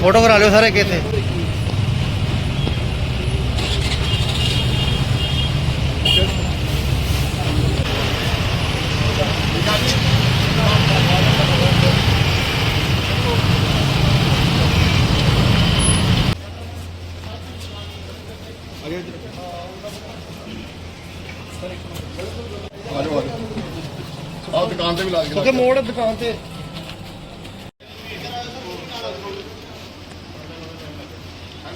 Photo ਕਰਾ ਲਿਓ ਸਾਰੇ ਆਜੋ ਆਹ ਦੁਕਾਨ ਤੇ ਵੀ ਲਾ ਕੇ ਕਿਉਂਕਿ ਮੋੜ ਦੁਕਾਨ ਤੇ।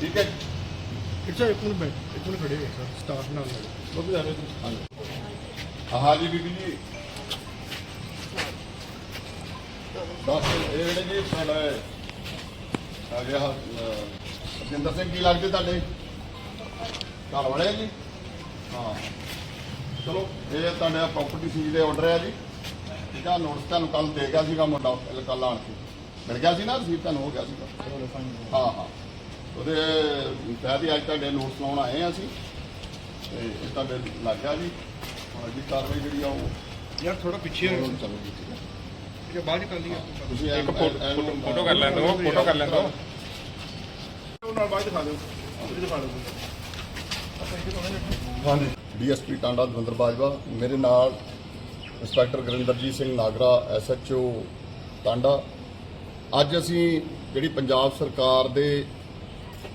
ਠੀਕ ਹੈ ਇੱਥੇ ਇੱਕ ਮਿੰਟ ਬੈਠ ਇੱਕ ਮਿੰਟ ਖੜੇ ਹੋ ਸਰ ਸਟਾਫ ਨਾਲ ਨਾਲ ਬੱਬੂ ਜਾ ਰਹੇ ਹਾਂਜੀ। ਹਾਂ ਜੀ ਬੀਬੀ ਜੀ। ਦੱਸ ਇਹ ਜਿਹੜੇ ਜੀ ਸਾਡਾ ਆ ਗਿਆ ਅਜਿੰਦਰ ਸਿੰਘ ਕੀ ਲੱਗਦੇ ਤੁਹਾਡੇ? ਘਰ ਵਾਲੇ ਆ ਜੀ? ਹਾਂ। ਚਲੋ ਇਹ ਤੁਹਾਡਾ ਪ੍ਰਾਪਰਟੀ ਸੀਜ਼ ਦੇ ਆਰਡਰ ਹੈ ਜੀ। ਠੀਕ ਆ ਨੋਟਿਸ ਤੁਹਾਨੂੰ ਕੱਲ ਦੇ ਗਿਆ ਸੀਗਾ ਮੁੰਡਾ ਕੱਲ ਆਣ ਕੇ। ਮਿਲ ਗਿਆ ਸੀ ਨਾ ਰਸੀਦ ਤੁਹਾਨੂੰ ਹੋ ਗਿਆ ਸੀਗਾ। ਹਾਂ ਹਾਂ। ਉਹਦੇ ਤਹਿਤ ਅੱਜ ਤੁਹਾਡੇ ਨੋਟਿਸ ਲਾਉਣ ਆਏ ਆ ਅਸੀਂ। ਤੇ ਇਹ ਤੁਹਾਡੇ ਲੱਗ ਗਿਆ ਜੀ। ਹੁਣ ਅਗਲੀ ਕਾਰਵਾਈ ਜਿਹੜੀ ਆ ਉਹ ਯਾਰ ਥੋੜਾ ਪਿੱਛੇ ਹੋ ਉਹ ਚਲੋ ਜੀ ਠੀਕ ਹੈ। ਬਾਅਦ ਚ ਕਰ ਲਈਏ। ਤੁਸੀਂ ਇੱਕ ਫੋਟੋ ਫੋਟੋ ਕਰ ਲੈਣ ਦਿਓ ਫੋਟੋ ਕਰ ਲੈਣ ਦਿਓ। ਉਹ ਨਾਲ ਬਾਅਦ ਦਿਖਾ ਦਿਓ। ਆਪਣੀ ਦਿਖਾ ਦਿਓ। ਹਾਂਜੀ। ਡੀਐਸਪੀ ਟਾਂਡਾ ਦਵਿੰਦਰ ਬਾਜਵਾ ਮੇਰੇ ਨਾਲ ਇੰਸਪੈਕਟਰ ਗੁਰਿੰਦਰਜੀਤ ਸਿੰਘ ਨਾਗਰਾ ਐਸਐਚਓ ਟਾਂਡਾ। ਅੱਜ ਅਸੀਂ ਜਿਹੜੀ ਪੰਜਾਬ ਸਰਕਾਰ ਦੇ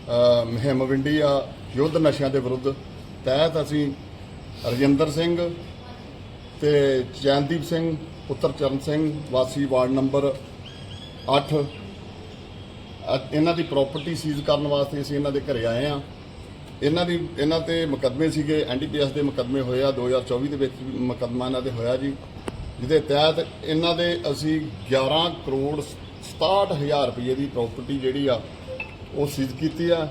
ਮੁਹਿੰਮ ਵਿੰਡੀ ਆ ਯੁੱਧ ਨਸ਼ਿਆਂ ਦੇ ਵਿਰੁੱਧ ਤਹਿਤ ਅਸੀਂ ਰਜਿੰਦਰ ਸਿੰਘ ਤੇ ਚੈਨਦੀਪ ਸਿੰਘ, ਪੁੱਤਰ ਚਰਨ ਸਿੰਘ, ਵਾਸੀ ਵਾਰਡ ਨੰਬਰ 8 ਇਹਨਾਂ ਦੀ ਪ੍ਰਾਪਰਟੀ ਸੀਜ਼ ਕਰਨ ਵਾਸਤੇ ਅਸੀਂ ਇਹਨਾਂ ਦੇ ਘਰੇ ਆਏ ਆ ਇਹਨਾਂ ਦੀ, ਇਹਨਾਂ ਤੇ ਮੁਕੱਦਮੇ ਸੀਗੇ ਐਨਡੀਪੀਐਸ ਦੇ ਮੁਕੱਦਮੇ ਹੋਏ ਆ 2024 ਦੇ ਵਿੱਚ ਵੀ ਮੁਕੱਦਮਾ ਇਹਨਾਂ ਦੇ ਹੋਇਆ ਜੀ, ਜਿਹਦੇ ਤਹਿਤ ਇਹਨਾਂ ਦੇ ਅਸੀਂ 11 ਕਰੋੜ 67000 ਰੁਪਏ ਦੀ ਪ੍ਰਾਪਰਟੀ ਜਿਹੜੀ ਆ ਉਹ ਸੀਜ਼ ਕੀਤੀ ਆ।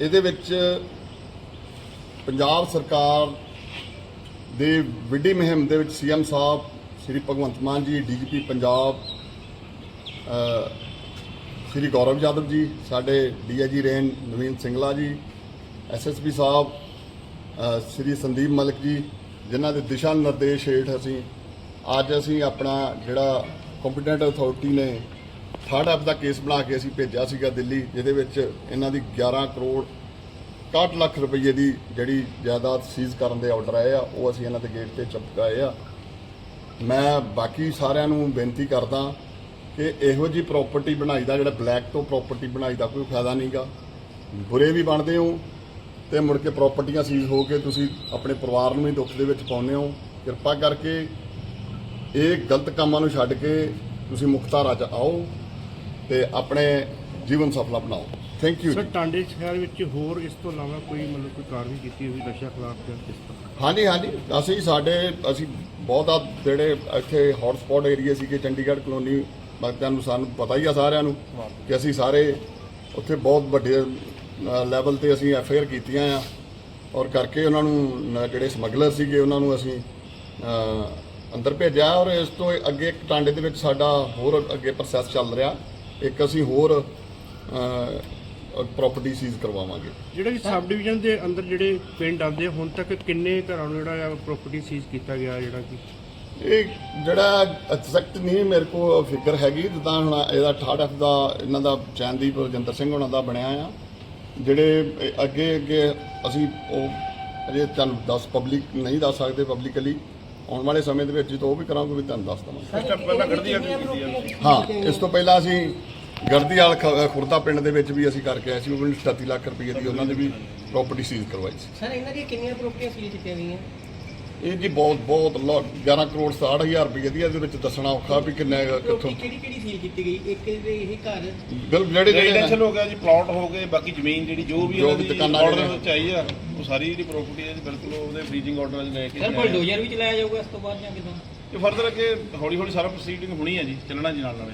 ਇਹਦੇ ਵਿੱਚ ਪੰਜਾਬ ਸਰਕਾਰ ਦੇ ਵਿੱਢੀ ਮੁਹਿੰਮ ਦੇ ਵਿੱਚ ਸੀਐਮ ਸਾਹਿਬ, ਸ੍ਰੀ ਭਗਵੰਤ ਮਾਨ ਜੀ, ਡੀਜੀਪੀ ਪੰਜਾਬ ਸ੍ਰੀ ਗੌਰਵ ਯਾਦਵ ਜੀ, ਸਾਡੇ DIG range Naveen Singla ji SSP Sahib Shri Sandeep Malik ji, ਜਿਨ੍ਹਾਂ ਦੇ ਦਿਸ਼ਾ ਨਿਰਦੇਸ਼ ਹੇਠ ਅਸੀਂ ਅੱਜ ਅਸੀਂ ਆਪਣਾ ਜਿਹੜਾ ਕੰਪੀਟੈਂਟ ਅਥਾਰਟੀ ਨੇ ਥਰਡ ਅਪ ਦਾ ਕੇਸ ਬਣਾ ਕੇ ਅਸੀਂ ਭੇਜਿਆ ਸੀਗਾ ਦਿੱਲੀ, ਜਿਹਦੇ ਵਿੱਚ ਇਹਨਾਂ ਦੀ 11 ਕਰੋੜ 61 ਲੱਖ ਰੁਪਏ ਦੀ ਜਿਹੜੀ ਜਾਇਦਾਦ ਸੀਜ਼ ਕਰਨ ਦੇ ਆਰਡਰ ਆਏ ਆ, ਉਹ ਅਸੀਂ ਇਹਨਾਂ ਦੇ ਗੇਟ ਤੇ ਚਪਕਾਏ ਆ। ਮੈਂ ਬਾਕੀ ਸਾਰਿਆਂ ਨੂੰ ਬੇਨਤੀ ਕਰਦਾ ਕਿ ਇਹੋ ਜੀ ਪ੍ਰਾਪਰਟੀ ਬਣਾਈ ਦਾ, ਜਿਹੜਾ ਬਲੈਕ ਤੋਂ ਪ੍ਰਾਪਰਟੀ ਬਣਾਈ ਦਾ ਕੋਈ ਫਾਇਦਾ ਨਹੀਂਗਾ। ਬੁਰੇ ਵੀ ਬਣਦੇ ਹੋ ਤੇ ਮੁੜ ਕੇ ਪ੍ਰਾਪਰਟੀਆਂ ਸੀਜ਼ ਹੋ ਕੇ ਤੁਸੀਂ ਆਪਣੇ ਪਰਿਵਾਰ ਨੂੰ ਵੀ ਦੁੱਖ ਦੇ ਵਿੱਚ ਪਾਉਂਦੇ ਹੋ। ਕਿਰਪਾ ਕਰਕੇ ਇਹ ਗਲਤ ਕੰਮਾਂ ਨੂੰ ਛੱਡ ਕੇ ਤੁਸੀਂ ਮੁਖਤਾਰਾ ਚ ਆਓ। ਤੇ ਆਪਣੇ ਜੀਵਨ ਸਫਲਾ ਬਣਾਓ। ਥੈਂਕ ਯੂ ਸਰ ਟਾਂਡੇ ਸ਼ਹਿਰ ਵਿੱਚ ਹੋਰ ਇਸ ਤੋਂ ਇਲਾਵਾ ਕੋਈ ਮਤਲਬ ਕੋਈ ਕਾਰਵਾਈ ਕੀਤੀ ਹੋਈ ਨਸ਼ਾ ਖਿਲਾਫ ਜਾਂ ਕਿਸ ਤਰ੍ਹਾਂ? ਹਾਂਜੀ ਹਾਂਜੀ। ਅਸੀਂ ਸਾਡੇ ਅਸੀਂ ਬਹੁਤ ਆ ਜਿਹੜੇ ਇੱਥੇ ਹੌਟ ਸਪੌਟ ਏਰੀਆ ਸੀਗੇ ਚੰਡੀਗੜ੍ਹ ਕਲੋਨੀ ਬਾਕੀਆਂ ਨੂੰ ਸਾਨੂੰ ਪਤਾ ਹੀ ਆ ਸਾਰਿਆਂ ਨੂੰ ਕਿ ਅਸੀਂ ਸਾਰੇ ਉੱਥੇ ਬਹੁਤ ਵੱਡੇ ਲੈਵਲ ਤੇ ਅਸੀਂ ਐਫ ਆਰ ਕੀਤੀਆਂ ਆ। ਔਰ ਕਰਕੇ ਉਹਨਾਂ ਨੂੰ ਜਿਹੜੇ ਸਮਗਲਰ ਸੀਗੇ ਉਹਨਾਂ ਨੂੰ ਅਸੀਂ ਅੰਦਰ ਭੇਜਿਆ। ਔਰ ਇਸ ਤੋਂ ਅੱਗੇ ਇੱਕ ਟਾਂਡੇ ਦੇ ਵਿੱਚ ਸਾਡਾ ਹੋਰ ਅੱਗੇ ਪ੍ਰੋਸੈਸ ਚੱਲ ਰਿਹਾ। ਇੱਕ ਅਸੀਂ ਹੋਰ ਪ੍ਰਾਪਰਟੀ ਸੀਜ਼ ਕਰਵਾਵਾਂਗੇ। ਜਿਹੜੇ ਵੀ ਸਬ ਡਿਵੀਜ਼ਨ ਦੇ ਅੰਦਰ ਜਿਹੜੇ ਪਿੰਡ ਆਉਂਦੇ ਹੁਣ ਤੱਕ ਕਿੰਨੇ ਘਰਾਂ ਨੂੰ ਜਿਹੜਾ ਪ੍ਰਾਪਰਟੀ ਸੀਜ਼ ਕੀਤਾ ਗਿਆ ਜਿਹੜਾ ਕਿ? ਇਹ ਜਿਹੜਾ ਐਗਜ਼ੈਕਟ ਨਹੀਂ ਮੇਰੇ ਕੋਲ ਫਿਗਰ ਹੈਗੀ ਜਿੱਦਾਂ ਹੁਣ ਇਹਦਾ 68 ਦਾ ਇਹਨਾਂ ਦਾ ਚੈਨਦੀਪ ਰਜਿੰਦਰ ਸਿੰਘ ਉਹਨਾਂ ਦਾ ਬਣਿਆ ਆ। ਜਿਹੜੇ ਅੱਗੇ ਅੱਗੇ ਅਸੀਂ ਉਹ ਅਜੇ ਤੁਹਾਨੂੰ ਦੱਸ ਪਬਲਿਕ ਨਹੀਂ ਦੱਸ ਸਕਦੇ ਪਬਲਿਕਲੀ ਆਉਣ ਵਾਲੇ ਸਮੇਂ ਦੇ ਵਿੱਚ ਜਦੋਂ ਉਹ ਵੀ ਕਰਾਂਗੇ ਵੀ ਤੁਹਾਨੂੰ ਦੱਸ ਦਵਾਂਗੇ। ਪਹਿਲਾਂ ਕੱਢਦੀ ਆ ਕੀਤੀ ਆ ਹਾਂ ਇਸ ਤੋਂ ਪਹਿਲਾਂ ਅਸੀਂ ਗਰਦੀਵਾਲ ਖ- ਖੁਰਦਾ ਪਿੰਡ ਦੇ ਵਿੱਚ ਵੀ ਅਸੀਂ ਕਰਕੇ ਆਏ ਸੀ ਉਹ ਵੀ 37 ਲੱਖ ਰੁਪਏ ਦੀ ਉਹਨਾਂ ਦੇ ਵੀ ਪ੍ਰਾਪਰਟੀ ਸੀਜ਼ ਕਰਵਾਈ ਸੀ। ਸਰ ਇਹਨਾਂ ਦੀਆਂ ਕਿੰਨੀਆਂ ਪ੍ਰਾਪਰਟੀਆਂ ਸੀਲ ਕੀਤੀਆਂ ਗਈਆਂ? ਇਹ ਜੀ ਬਹੁਤ ਬਹੁਤ ਲੋ- 11 ਕਰੋੜ 60000 ਰੁਪਏ ਦੀ ਇਹਦੇ ਵਿੱਚ ਦੱਸਣਾ ਔਖਾ ਵੀ ਕਿੰਨਾ ਕਿੱਥੋਂ ਕਿਹੜੀ ਕਿਹੜੀ ਸੀਲ ਕੀਤੀ ਗਈ? ਇੱਕ ਦੇ ਇਹ ਘਰ ਬਿਲ ਜਿਹੜੇ ਜਿਹੜੇ ਹੋ ਗਿਆ ਜੀ ਪਲਾਟ ਹੋ ਗਏ ਬਾਕੀ ਜ਼ਮੀਨ ਜਿਹੜੀ ਜੋ ਵੀ ਇਹਨਾਂ ਦੀ ਦੁਕਾਨਾਂ ਆਰਡਰ ਜਿਹੜੀਆਂ। ਵਿੱਚ ਆਈ ਆ। ਉਹ ਸਾਰੀ ਜਿਹੜੀ ਪ੍ਰਾਪਰਟੀ ਹੈ ਬਿਲਕੁਲ ਉਹਦੇ ਫ੍ਰੀਜ਼ਿੰਗ ਆਰਡਰ ਵਿੱਚ ਲੈ ਕੇ ਸਰ। ਬਲਡੋਜ਼ਰ ਵੀ ਚਲਾਇਆ ਜਾਊਗਾ ਇਸ ਤੋਂ ਬਾਅਦ ਜਾਂ ਕਿਦਾਂ ਇਹ ਫਰਦਰ ਅੱਗੇ ਹੌਲੀ ਹੌਲੀ ਸਾਰਾ ਪ੍ਰੋਸੀਡਿੰਗ ਹੋਣੀ ਹੈ ਜੀ ਚੱਲਣਾ ਜੀ ਨਾਲ ਨਾਲੇ